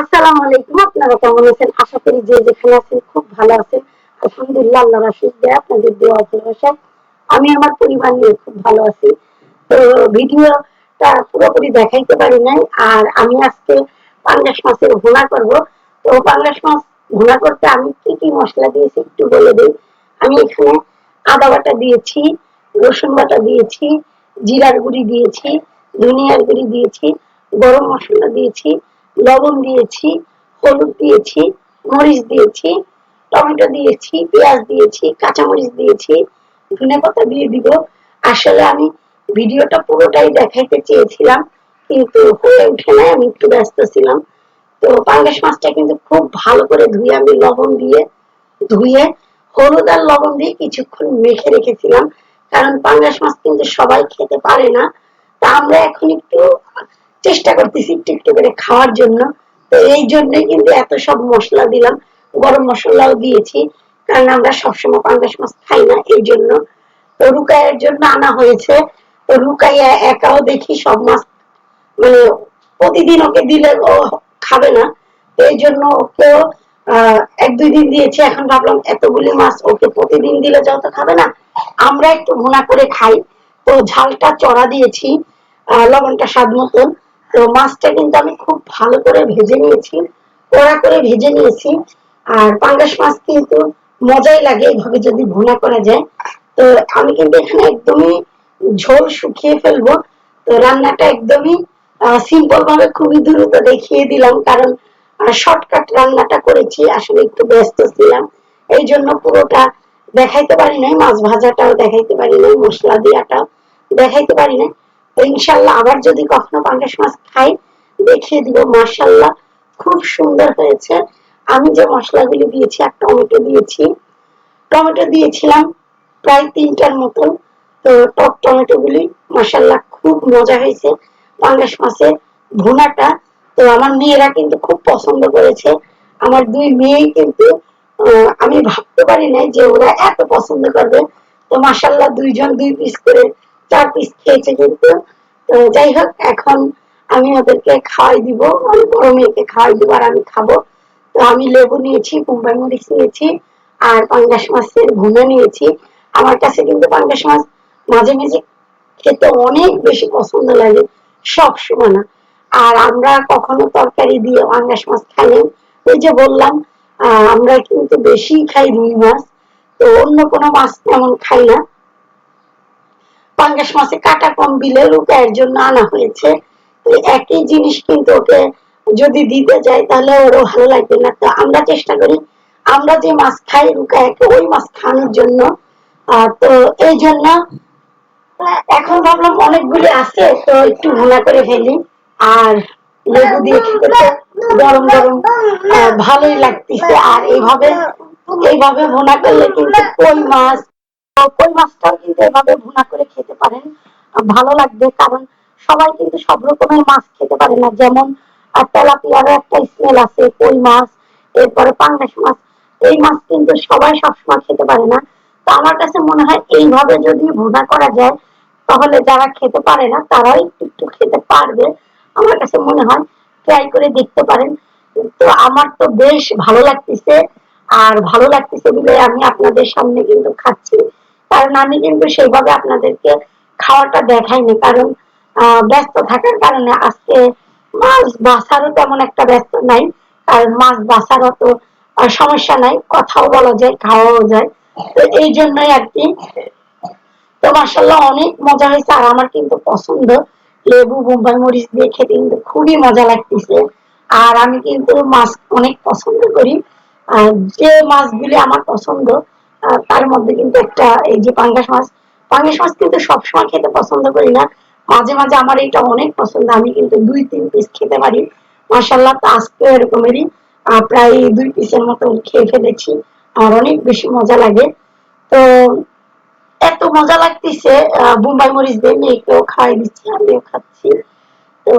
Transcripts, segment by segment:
আসসালামু আলাইকুম, আপনারা কেমন আছেন? আশা করি যে যেখানে আছেন খুব ভালো আছেন। আলহামদুলিল্লাহ দেয়, আপনাদের আমি আমার পরিবার নিয়ে খুব ভালো আছি। তো ভিডিওটা পুরোপুরি দেখাইতে পারি নাই, আর আমি আজকে পাঙ্গাস মাছের ভুনা করব। তো পাঙ্গাস মাছ ভুনা করতে আমি কি কি মশলা দিয়েছি একটু বলে দিই। আমি এখানে আদা বাটা দিয়েছি, রসুন বাটা দিয়েছি, জিরার গুঁড়ি দিয়েছি, ধনিয়ার গুঁড়ি দিয়েছি, গরম মশলা দিয়েছি লবণ দিয়েছি, হলুদ দিয়েছি, মরিচ দিয়েছি, টমেটো দিয়েছি, পেঁয়াজ দিয়েছি, কাঁচামরিচ দিয়েছি। ধনে পাতা দিয়ে দিব। আসলে আমি ভিডিওটা পুরোটাই দেখাইতে চেয়েছিলাম, কিন্তু হয়ে উঠে নাই, আমি একটু ব্যস্ত ছিলাম। তো পাঙ্গাস মাছটা কিন্তু খুব ভালো করে ধুয়ে আমি লবণ দিয়ে, ধুয়ে হলুদ আর লবণ দিয়ে কিছুক্ষণ মেখে রেখেছিলাম। কারণ পাঙ্গাস মাছ কিন্তু সবাই খেতে পারে না। তা আমরা এখন একটু চেষ্টা করতেছি একটু একটু করে খাওয়ার জন্য। তো এই জন্যই কিন্তু এত সব মশলা দিলাম। গরম মশলাও দিয়েছি, কারণ আমরা সবসময় পাঙ্গাস মাছ খাই না, এই জন্য। তো রুকাইয়ের জন্য আনা হয়েছে। তো রুকাইয়া একাও দেখি সব মাছ মানে প্রতিদিন ওকে দিলে ও খাবে না। তো এই জন্য ওকেও এক দুই দিন দিয়েছি। এখন ভাবলাম এতগুলি মাছ ওকে প্রতিদিন দিলে যত খাবে না। আমরা একটু ভুনা করে খাই। তো ঝালটা চড়া দিয়েছি লবণটা স্বাদ মতন। তো মাছটা কিন্তু আমি খুব ভালো করে ভেজে নিয়েছি কড়া করে ভেজে নিয়েছি। আর পাঙ্গাস মাছ কিন্তু মজাই লাগে এইভাবে যদি ভুনা করা যায়। তো আমি কিন্তু এখানে একদমই ঝোল শুকিয়ে ফেলব। তো রান্নাটা একদমই সিম্পল ভাবে খুবই দ্রুত দেখিয়ে দিলাম, কারণ শর্টকাট রান্নাটা করেছি, আসলে একটু ব্যস্ত ছিলাম। এই জন্য পুরোটা দেখাইতে পারি নাই, মাছ ভাজাটাও দেখাইতে পারি নাই, মশলা দিয়াটাও দেখাইতে পারি নাই। তো ইনশাল্লাহ আবার যদি কখনো পাঙ্গাস মাছ খাই, দেখিয়ে দিব মার্শাল্লাহ খুব সুন্দর হয়েছে। আমি যে মশলাগুলি দিয়েছি, আর টমেটো দিয়েছি, টমেটো দিয়েছিলাম প্রায় তিনটার মতন। তো টক টমেটো গুলি মাসাল্লাহ খুব মজা হয়েছে পাঙ্গাস মাছের ভুনাটা। তো আমার মেয়েরা কিন্তু খুব পছন্দ করেছে। আমার দুই মেয়েই কিন্তু আমি ভাবতে পারি নাই যে ওরা এত পছন্দ করবে। তো মাসাল্লাহ দুইজন দুই পিস করে চার পিস খেয়েছে কিন্তু যাই হোক, এখন আমি ওদেরকে খাওয়াই দিব। মানে বড় মেয়েকে খাওয়াই দিব আর আমি খাব। তো আমি লেবু নিয়েছি মুম্বাই মরিচ নিয়েছি আর পাঙ্গাস মাছের ভুনা নিয়েছি। আমার কাছে কিন্তু পাঙ্গাস মাছ মাঝে মাঝে খেতে অনেক বেশি পছন্দ লাগে, সব সময় না। আর আমরা কখনো তরকারি দিয়ে পাঙ্গাস মাছ খাই ওই যে বললাম আমরা কিন্তু বেশি খাই রুই মাছ। তো অন্য কোনো মাছ তেমন খাই না। পাঙ্গাস মাছে কাটা কম দিলে রুকায়ের জন্য আনা হয়েছে। একই জিনিস কিন্তু ওকে যদি দিতে যাই তাহলে ওরও ভালো লাগবে না। তো আমরা চেষ্টা করি, আমরা যে মাছ খাই রুকায়াকে ওই মাছ খাওয়ানোর জন্য। তো এই জন্য, এখন ভাবলাম অনেকগুলি আছে, তো একটু ভুনা করে ফেলি। আর লেবু দিয়ে খেতে গরম গরম ভালোই লাগতেছে। আর এইভাবে এইভাবে ভুনা করলে কিন্তু কই মাছ, কই মাছটাও কিন্তু এভাবে ভুনা করে খেতে পারেন, ভালো লাগবে, কারণ সবাই কিন্তু সব রকমের মাছ খেতে পারে না। যেমন তেলাপিয়ারও একটা স্মেল আছে, কই মাছ, এরপরে পাঙ্গাস মাছ। এই মাছ কিন্তু সবাই সবসময় খেতে পারে না। তো আমার কাছে মনে হয় এইভাবে যদি ভুনা করা যায়, তাহলে যারা খেতে পারে না তারাও একটু একটু খেতে পারবে। আমার কাছে মনে হয় ট্রাই করে দেখতে পারেন। তো আমার তো বেশ ভালো লাগতেছে, আর ভালো লাগতেছে বলে আমি আপনাদের সামনে কিন্তু খাচ্ছি। কারণ আমি কিন্তু সেইভাবে আপনাদেরকে খাওয়াটা দেখাইনি। কারণ ব্যস্ত থাকার কারণে আজকে মাছ বাসারও তেমন একটা ব্যস্ত নাই। কারণ মাছ বাসার অত সমস্যা নাই, কথাও বলা যায়, খাওয়াও যায়। তো এই জন্যই আর কি। তো মাসাল্লাহ অনেক মজা হয়েছে আর আমার কিন্তু পছন্দ। লেবু, বোম্বাই মরিচ দিয়ে খেতে কিন্তু খুবই মজা লাগতেছে। আর আমি কিন্তু মাছ অনেক পছন্দ করি। আর যে মাছগুলি আমার পছন্দ তার মধ্যে কিন্তু একটা এই যে পাঙ্গাস মাছ পাঙ্গাস মাছ কিন্তু সবসময় খেতে পছন্দ করি না। মাঝে মাঝে আমার এটা অনেক পছন্দ, আমি কিন্তু দুই তিন পিস খেতে পারি। মাসাল্লাহ তো আজকে এরকমেরই প্রায় দুই পিসের মতো খেয়ে ফেলেছি। আর অনেক বেশি মজা লাগে। তো এত মজা লাগতেছে বোম্বাই মরিচ দিয়ে মেয়েকেও খাওয়াই দিচ্ছি, আমিও খাচ্ছি। তো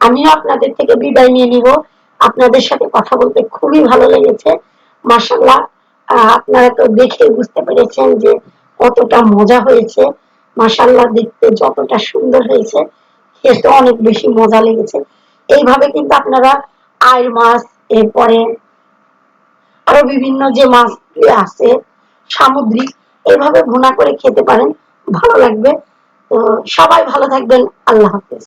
আমিও আপনাদের থেকে বিদায় নিয়ে নিব। আপনাদের সাথে কথা বলতে খুবই ভালো লেগেছে। মাসাল্লাহ আপনারা তো দেখে বুঝতে পেরেছেন যে কতটা মজা হয়েছে। মাসাল্লাহ দেখতে যতটা সুন্দর হয়েছে। খেতে অনেক বেশি মজা লেগেছে। এইভাবে কিন্তু আপনারা আয়ের মাছ, এরপরে আরও বিভিন্ন যে মাছ আছে, সামুদ্রিক এভাবে ভুনা করে খেতে পারেন। ভালো লাগবে। তো সবাই ভালো থাকবেন। আল্লাহ হাফেজ।